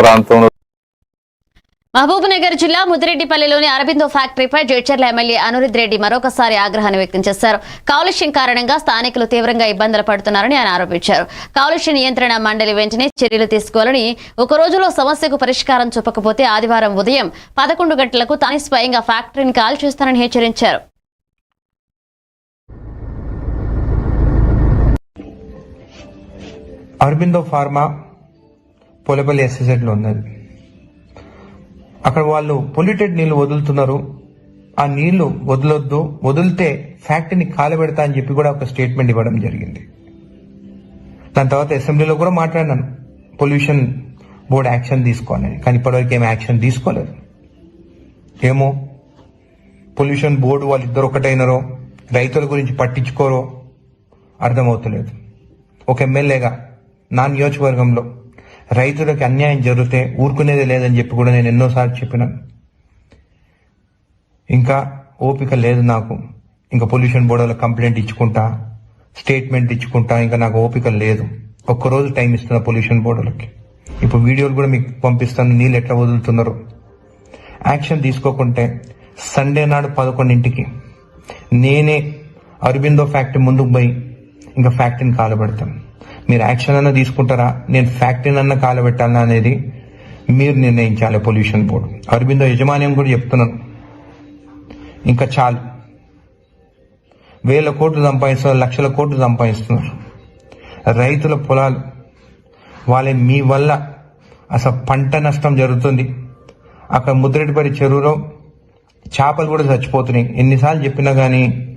ప్రాంతంలో మహబూబ్ నగర్ జిల్లా ముదిరెడ్డిపల్లిలోని అరబిందో ఫ్యాక్టరీపై జడ్చర్ల ఎమ్మెల్యే అనురుద్ రెడ్డి మరొకసారి ఆగ్రహాన్ని వ్యక్తం చేశారు. కాలుష్యం కారణంగా స్థానికులు తీవ్రంగా ఇబ్బందులు పడుతున్నారని ఆయన ఆరోపించారు. కాలుష్య నియంత్రణ మండలి వెంటనే చర్యలు తీసుకోవాలని ఒక రోజులో సమస్యకు పరిష్కారం చూపకపోతే ఆదివారం ఉదయం పదకొండు గంటలకు తాను స్వయంగా ఫ్యాక్టరీని కాల్ చేస్తానని హెచ్చరించారు. అరబిందో ఫార్మా పొలపల్లి ఎస్ఎస్ఎడ్లో ఉన్నది. అక్కడ వాళ్ళు పొల్యూటెడ్ నీళ్ళు వదులుతున్నారు. ఆ నీళ్ళు వదలొద్దు వదిలితే ఫ్యాక్టరీని కాలబెడతా అని చెప్పి కూడా ఒక స్టేట్మెంట్ ఇవ్వడం జరిగింది. దాని తర్వాత అసెంబ్లీలో కూడా మాట్లాడినాను. పొల్యూషన్ బోర్డ్ యాక్షన్ తీసుకోవాలని. కానీ ఇప్పటివరకు ఏం యాక్షన్ తీసుకోలేదు. ఏమో పొల్యూషన్ బోర్డు వాళ్ళు ఇద్దరు ఒకటైనరో రైతుల గురించి పట్టించుకోరో అర్థమవుతలేదు. ఒక ఎమ్మెల్యేగా నా నియోజకవర్గంలో రైతులకు అన్యాయం జరిగితే ఊరుకునేది లేదని చెప్పి కూడా నేను ఎన్నోసార్లు చెప్పినాను ఇంకా ఓపిక లేదు నాకు. ఇంకా పొల్యూషన్ బోర్డులో కంప్లైంట్ ఇచ్చుకుంటా స్టేట్మెంట్ ఇచ్చుకుంటా ఇంకా నాకు ఓపిక లేదు. ఒక్కరోజు టైం ఇస్తున్నా పొల్యూషన్ బోర్డులకి. ఇప్పుడు వీడియోలు కూడా మీకు పంపిస్తాను నీళ్ళు ఎట్లా వదులుతున్నారు. యాక్షన్ తీసుకోకుంటే సండే నాడు పదకొండింటికి నేనే అరబిందో ఫ్యాక్టరీ ముందుకు పోయి ఇంకా ఫ్యాక్టరీని కాలబెడతాను. మీరు యాక్షన్ అన్న తీసుకుంటారా? నేను ఫ్యాక్టరీనన్నా కాలబెట్టాలా అనేది మీరు నిర్ణయించాలి పొల్యూషన్ బోర్డు. అరబిందో యజమాన్యం కూడా చెప్తున్నాను. ఇంకా చాలు. వేల కోట్లు సంపాదిస్తున్నారు లక్షల కోట్లు సంపాదిస్తున్నారు. రైతుల పొలాలు వాళ్ళ మీ వల్ల అసలు పంట నష్టం జరుగుతుంది. అక్కడ ముద్రెడ్డిపల్లి చెరువులో చేపలు కూడా చచ్చిపోతున్నాయి. ఎన్నిసార్లు చెప్పినా కానీ